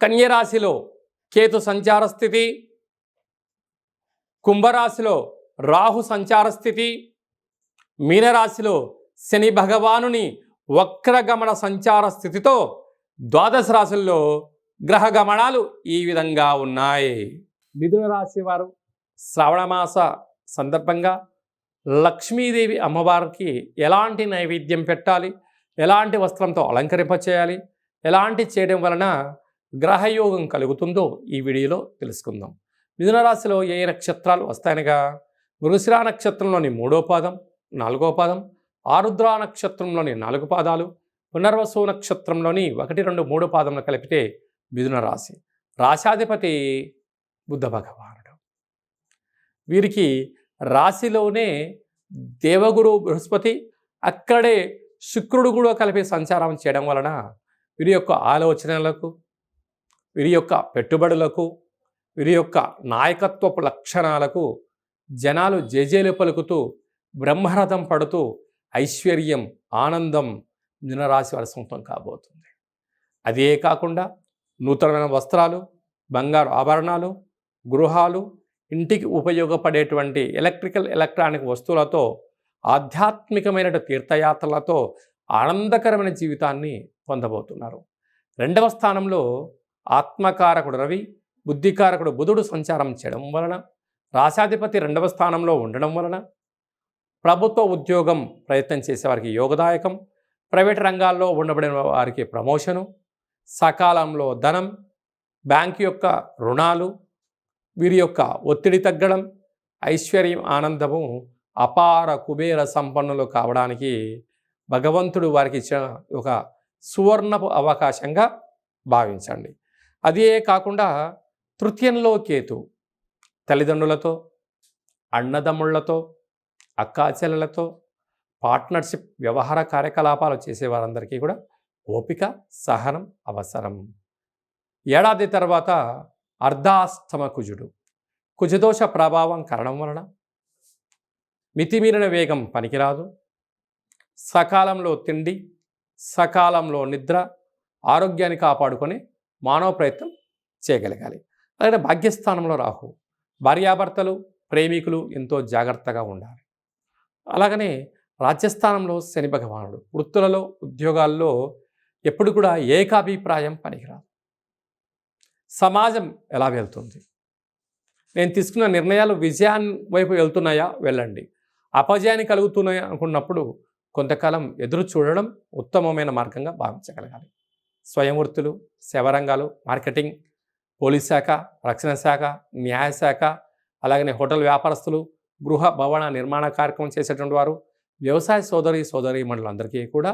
కన్యరాశిలో కేతు సంచార స్థితి కుంభరాశిలో రాహు సంచార స్థితి మీనరాశిలో శని భగవానుని వక్రగమన సంచార స్థితితో ద్వాదశ రాశుల్లో గ్రహ గమనాలు ఈ విధంగా ఉన్నాయి. మిథున రాశి వారు శ్రావణమాస సందర్భంగా లక్ష్మీదేవి అమ్మవారికి ఎలాంటి నైవేద్యం పెట్టాలి? ఎలాంటి వస్త్రంతో అలంకరింపచేయాలి? ఎలాంటి చేయడం వలన గ్రహయోగం కలుగుతుందో ఈ వీడియోలో తెలుసుకుందాం. మిథున రాశిలో ఏ నక్షత్రాలు వస్తాయనగా? మృగశిరా నక్షత్రంలోని మూడో పాదం నాలుగో పాదం ఆరుద్ర నక్షత్రంలోని నాలుగు పాదాలు పునర్వసు నక్షత్రంలోని ఒకటి రెండు మూడు పాదములు కలిపితే మిథున రాశి. రాశాధిపతి బుద్ధ భగవానుడు. వీరికి రాశిలోనే దేవగురు బృహస్పతి అక్కడే శుక్రుడు కూడా కలిపి సంచారం చేయడం వలన వీరి యొక్క ఆలోచనలకు వీరి యొక్క పెట్టుబడులకు వీరి యొక్క నాయకత్వపు లక్షణాలకు జనాలు జేజేలు పలుకుతూ బ్రహ్మరథం పడుతూ ఐశ్వర్యం ఆనందం మినరాశి వారి సొంతం కాబోతుంది. అదే కాకుండా నూతనమైన వస్త్రాలు బంగారు ఆభరణాలు గృహాలు ఇంటికి ఉపయోగపడేటువంటి ఎలక్ట్రికల్ ఎలక్ట్రానిక్ వస్తువులతో ఆధ్యాత్మికమైన తీర్థయాత్రలతో ఆనందకరమైన జీవితాన్ని పొందబోతున్నారు. రెండవ స్థానంలో ఆత్మకారకుడు రవి బుద్ధికారకుడు బుధుడు సంచారం చేయడం వలన రాశాధిపతి రెండవ స్థానంలో ఉండడం వలన ప్రభుత్వ ఉద్యోగం ప్రయత్నం చేసేవారికి యోగదాయకం ప్రైవేట్ రంగాల్లో ఉండబడిన వారికి ప్రమోషను సకాలంలో ధనం బ్యాంక్ యొక్క రుణాలు వీరి యొక్క ఒత్తిడి తగ్గడం ఐశ్వర్యం ఆనందము అపార కుబేర సంపన్నులు కావడానికి భగవంతుడు వారికి ఇచ్చిన ఒక సువర్ణపు అవకాశంగా భావించండి. అదే కాకుండా తృతీయంలో కేతు తల్లిదండ్రులతో అన్నదమ్ముళ్ళతో అక్కాచెల్లలతో పార్ట్నర్షిప్ వ్యవహార కార్యకలాపాలు చేసేవారందరికీ కూడా ఓపిక సహనం అవసరం. ఏడాది తర్వాత అర్ధాస్తమ కుజుడు. కుజదోష ప్రభావం కారణం వలన మితిమీరిన వేగం పనికిరాదు. సకాలంలో తిండి సకాలంలో నిద్ర ఆరోగ్యాన్ని కాపాడుకొని మానవ ప్రయత్నం చేయగలగాలి. అలాగే భాగ్యస్థానంలో రాహు భార్యాభర్తలు ప్రేమికులు ఎంతో జాగ్రత్తగా ఉండాలి. అలాగనే రాజ్యస్థానంలో శని భగవానుడు వృత్తులలో ఉద్యోగాల్లో ఎప్పుడు కూడా ఏకాభిప్రాయం పనికిరాదు. సమాజం ఎలా వెళ్తుంది? నేను తీసుకున్న నిర్ణయాలు విజయాన్ని వైపు వెళ్తున్నాయా? వెళ్ళండి. అపజయాన్ని కలుగుతున్నాయా? అనుకున్నప్పుడు కొంతకాలం ఎదురు చూడడం ఉత్తమమైన మార్గంగా భావించగలగాలి. స్వయంవృత్తులు సేవరంగాలు మార్కెటింగ్ పోలీస్ శాఖ రక్షణ శాఖ న్యాయశాఖ అలాగనే హోటల్ వ్యాపారస్తులు గృహ భవన నిర్మాణ కార్యక్రమం చేసేటువంటి వారు వ్యవసాయ సోదరి సోదరి మండలందరికీ కూడా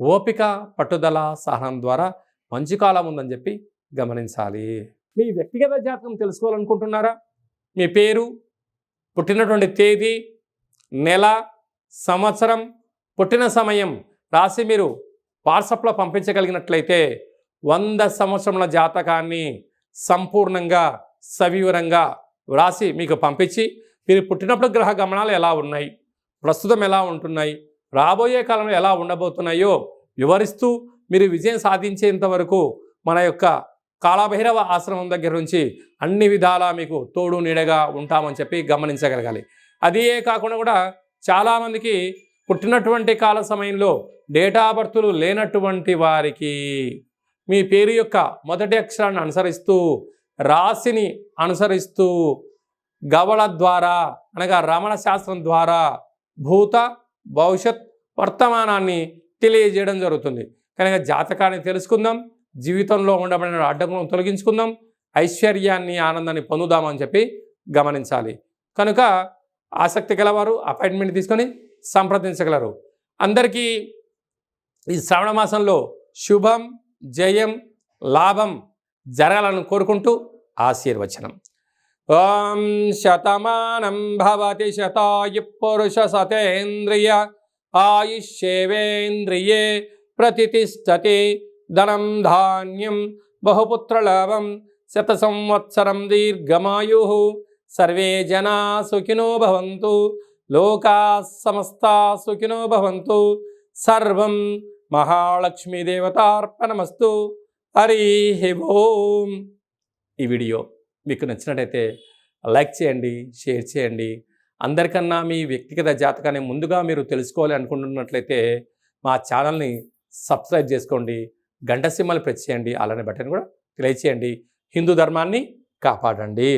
ఓపిక పట్టుదల సహనం ద్వారా మంచి కాలం ఉందని చెప్పి గమనించాలి. మీ వ్యక్తిగత జాతకం తెలుసుకోవాలనుకుంటున్నారా? మీ పేరు పుట్టినటువంటి తేదీ నెల సంవత్సరం పుట్టిన సమయం రాసి మీరు వాట్సాప్లో పంపించగలిగినట్లయితే వంద సంవత్సరముల జాతకాన్ని సంపూర్ణంగా సవివరంగా వ్రాసి మీకు పంపించి మీరు పుట్టినప్పుడు గ్రహ గమనాలు ఎలా ఉన్నాయి ప్రస్తుతం ఎలా ఉంటున్నాయి రాబోయే కాలంలో ఎలా ఉండబోతున్నాయో వివరిస్తూ మీరు విజయం సాధించేంత వరకు మన యొక్క కాళభైరవ ఆశ్రమం దగ్గర నుంచి అన్ని విధాలా మీకు తోడు నీడగా ఉంటామని చెప్పి గమనించగలగాలి. అదే కాకుండా కూడా చాలామందికి పుట్టినటువంటి కాల సమయంలో డేటా బర్తులు లేనటువంటి వారికి మీ పేరు యొక్క మొదటి అక్షరాన్ని అనుసరిస్తూ రాశిని అనుసరిస్తూ గవళ ద్వారా అనగా రమణ శాస్త్రం ద్వారా భూత భవిష్యత్ వర్తమానాన్ని తెలియజేయడం జరుగుతుంది. కనుక జాతకాన్ని తెలుసుకుందాం జీవితంలో ఉండబడిన అడ్డంకులను తొలగించుకుందాం ఐశ్వర్యాన్ని ఆనందాన్ని పొందుదామని చెప్పి గమనించాలి. కనుక ఆసక్తి గలవారు అపాయింట్మెంట్ తీసుకొని సంప్రదించగలరు. అందరికీ ఈ శ్రావణ మాసంలో శుభం జయం లాభం జరగాలని కోరుకుంటూ ఆశీర్వచనం. ఓం శతమానం భవతి శతాయు పురుష సతేంద్రియ ఆయుష్యేవేంద్రియే ప్రతిష్టతి ధనం ధాన్యం బహుపుత్రలాభం శత సంవత్సరం దీర్ఘమాయు. సర్వే జనా సుఖినో భవంతు లోకా సమస్తా సుఖినో భవంతు. సర్వం మహాలక్ష్మీదేవతార్పణమస్తు హరి ఓం. ఈ వీడియో మీకు నచ్చినట్టయితే లైక్ చేయండి షేర్ చేయండి. అందరికన్నా మీ వ్యక్తిగత జాతకాన్ని ముందుగా మీరు తెలుసుకోవాలి అనుకుంటున్నట్లయితే మా ఛానల్ని సబ్స్క్రైబ్ చేసుకోండి గంట సింహలు ప్రెస్ చేయండి అలానే బటన్ కూడా తెలియచేయండి హిందూ ధర్మాన్ని కాపాడండి.